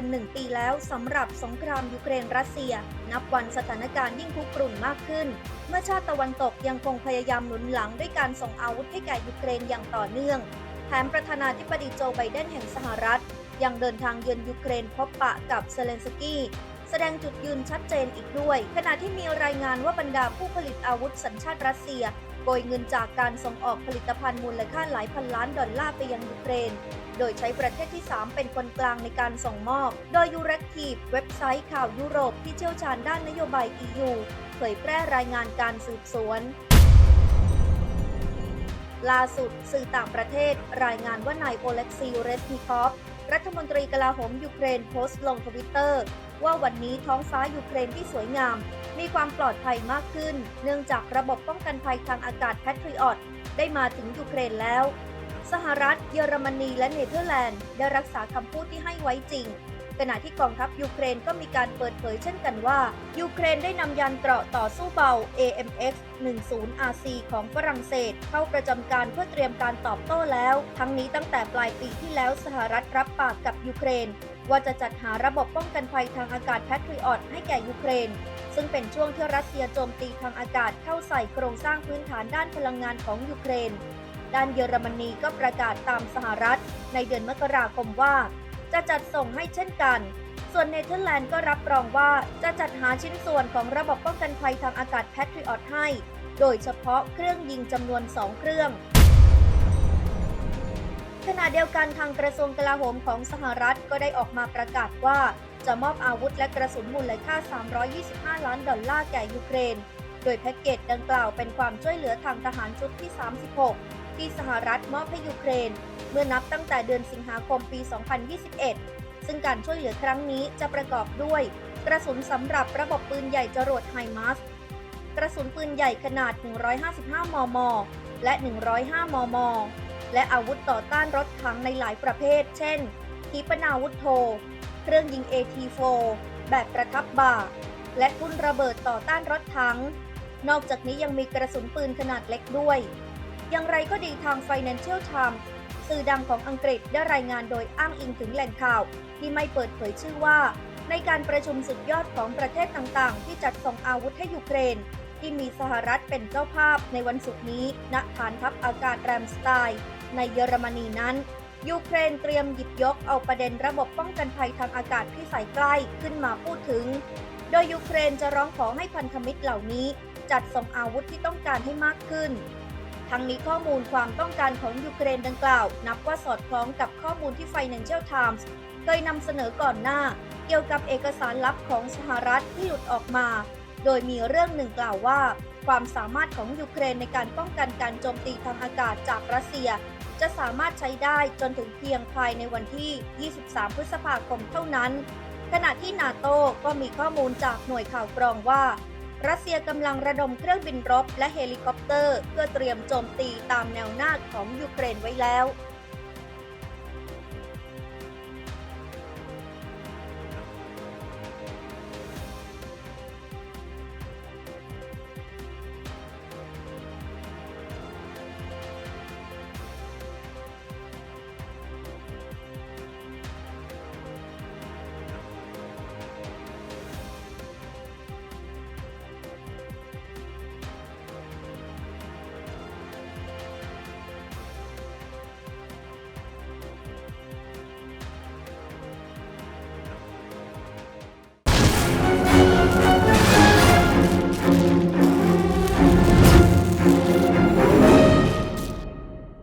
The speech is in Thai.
นหนึ่งปีแล้วสำหรับสงครามยูเครนรัสเซีย นับวันสถานการณ์ยิ่งคุกรุ่นมากขึ้น เมื่อชาติตะวันตกยังคงพยายามหนุนหลังด้วยการส่งอาวุธให้แก่ยูเครนอย่างต่อเนื่องแถมประธานาธิบดีโจไบเดนแห่งสหรัฐ ยังเดินทางเยือนยูเครนพบปะกับเซเลนสกี้แสดงจุดยืนชัดเจนอีกด้วย ขณะที่มีรายงานว่าบรรดาผู้ผลิตอาวุธสัญชาติรัสเซียโกยเงินจากการส่งออกผลิตภัณฑ์มูลค่าหลายพันล้านดอลลาร์ไปยังยูเครน โดยใช้ประเทศที่ 3 เป็นคนกลางในการส่งมอบ โดยยูเรกทีฟเว็บไซต์ข่าวยุโรปที่เชี่ยวชาญด้านนโยบาย EU เผยแพร่รายงานการสืบสวนล่าสุดสื่อต่างประเทศรายงานว่านายโอเล็กซีเรสนิคอฟรัฐมนตรีกลาโหมยูเครนโพสต์ลงทวิตเตอร์ว่าวันนี้ท้องฟ้ายูเครนที่สวยงาม มีความปลอดภัยมากขึ้น เนื่องจากระบบป้องกันภัยทางอากาศแพทริออตได้มาถึงยูเครนแล้ว สหรัฐ เยอรมนีและเนเธอร์แลนด์ ได้รักษาคำพูดที่ให้ไว้จริง ขณะที่กองทัพยูเครนก็มีการเปิดเผยเช่นกันว่า ยูเครนได้นำยานเกราะต่อสู้เบา AMX 10 RC ของฝรั่งเศส เข้าประจำการเพื่อเตรียมการตอบโต้แล้ว ทั้งนี้ตั้งแต่ปลายปีที่แล้วสหรัฐรับปากกับยูเครน ว่าจะจัดหาระบบป้องกันภัยทางอากาศแพทริออตให้แก่ยูเครนซึ่งเป็นช่วงที่รัสเซียโจมตีทางอากาศเข้าใส่โครงสร้างพื้นฐานด้านพลังงานของยูเครน ด้านเยอรมนีก็ประกาศตามสหรัฐ ในเดือนมกราคมว่า จะจัดส่งให้เช่นกัน ส่วนเนเธอร์แลนด์ก็รับรองว่าจะจัดหาชิ้นส่วนของระบบป้องกันภัยทางอากาศแพทริออตให้ โดยเฉพาะเครื่องยิงจำนวน 2 เครื่องขณะเดียวกันทางกระทรวงกลาโหมของสหรัฐก็ได้ออกมาประกาศว่า จะมอบอาวุธและกระสุนมูลค่า 325 ล้านดอลลาร์แก่ยูเครน โดยแพ็กเกจดังกล่าวเป็นความช่วยเหลือทางทหารชุดที่ 36 ที่สหรัฐมอบให้ยูเครน เมื่อนับตั้งแต่เดือนสิงหาคมปี 2021 ซึ่งการช่วยเหลือครั้งนี้จะประกอบด้วย กระสุนสำหรับระบบปืนใหญ่จรวดไฮมาสกระสุนปืนใหญ่ขนาด 155 มม และ 105 มม และอาวุธต่อต้านรถถังในหลายประเภท เช่น ขีปนาวุธโท เครื่องยิง AT4 แบบประทับบ่า และทุ่นระเบิดต่อต้านรถถัง นอกจากนี้ยังมีกระสุนปืนขนาดเล็กด้วย อย่างไรก็ดีทาง Financial Times สื่อดังของอังกฤษได้รายงานโดยอ้างอิงถึงแหล่งข่าว ที่ไม่เปิดเผยชื่อว่า ในการประชุมสุดยอดของประเทศต่างๆ ที่จัดส่งอาวุธให้ยูเครน ที่มีสหรัฐเป็นเจ้าภาพในวันศุกร์นี้ณฐานทัพอากาศแรมสไตน์ในเยอรมนีนั้นยูเครนเตรียมหยิบยกเอาประเด็นระบบป้องกันภัยทางอากาศที่ใส่ใกล้ขึ้นมาพูดถึง โดยยูเครนจะร้องขอให้พันธมิตรเหล่านี้ จัดส่งอาวุธที่ต้องการให้มากขึ้น ทั้งนี้ข้อมูลความต้องการของยูเครนดังกล่าว นับว่าสอดคล้องกับข้อมูลที่ Financial Times เคยนำเสนอก่อนหน้า เกี่ยวกับเอกสารลับของสหรัฐที่หลุดออกมา โดยมีเรื่องหนึ่งกล่าวว่า ความสามารถของยูเครนในการป้องกันการโจมตีทางอากาศจากรัสเซีย จะสามารถใช้ได้จนถึงเพียงภายในวันที่ 23 พฤษภาคมเท่านั้น ขณะที่นาโต้ก็มีข้อมูลจากหน่วยข่าวกรองว่า รัสเซียกำลังระดมเครื่องบินรบและเฮลิคอปเตอร์ เพื่อเตรียมโจมตีตามแนวหน้าของยูเครนไว้แล้ว